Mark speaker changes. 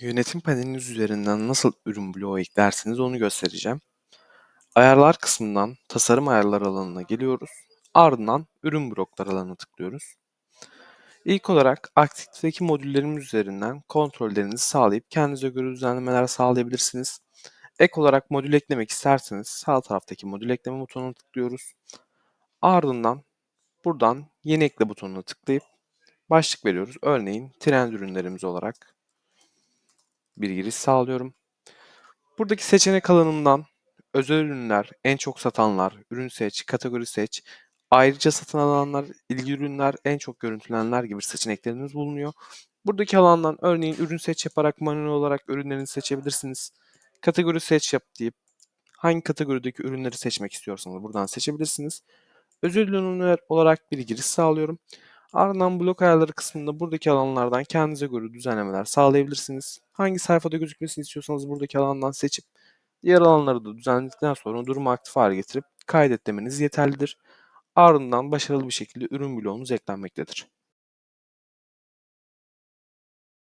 Speaker 1: Yönetim paneliniz üzerinden nasıl ürün bloğu eklersiniz onu göstereceğim. Ayarlar kısmından tasarım ayarlar alanına geliyoruz. Ardından ürün bloklar alanına tıklıyoruz. İlk olarak aktifteki modüllerimiz üzerinden kontrollerinizi sağlayıp kendinize göre düzenlemeler sağlayabilirsiniz. Ek olarak modül eklemek isterseniz sağ taraftaki modül ekleme butonuna tıklıyoruz. Ardından buradan yeni ekle butonuna tıklayıp başlık veriyoruz. Örneğin trend ürünlerimiz olarak bir giriş sağlıyorum. Buradaki seçenek alanından özel ürünler, en çok satanlar, ürün seç, kategori seç, ayrıca satın alanlar, ilgi ürünler, en çok görüntülenenler gibi seçenekleriniz bulunuyor. Buradaki alandan örneğin ürün seç yaparak manuel olarak ürünlerinizi seçebilirsiniz. Kategori seç yap deyip hangi kategorideki ürünleri seçmek istiyorsanız buradan seçebilirsiniz. Özel ürünler olarak bir giriş sağlıyorum. Ardından blok ayarları kısmında buradaki alanlardan kendinize göre düzenlemeler sağlayabilirsiniz. Hangi sayfada gözükmesini istiyorsanız buradaki alandan seçip diğer alanları da düzenledikten sonra durumu aktif hale getirip kaydet demeniz yeterlidir. Ardından başarılı bir şekilde ürün bloğunuz eklenmektedir.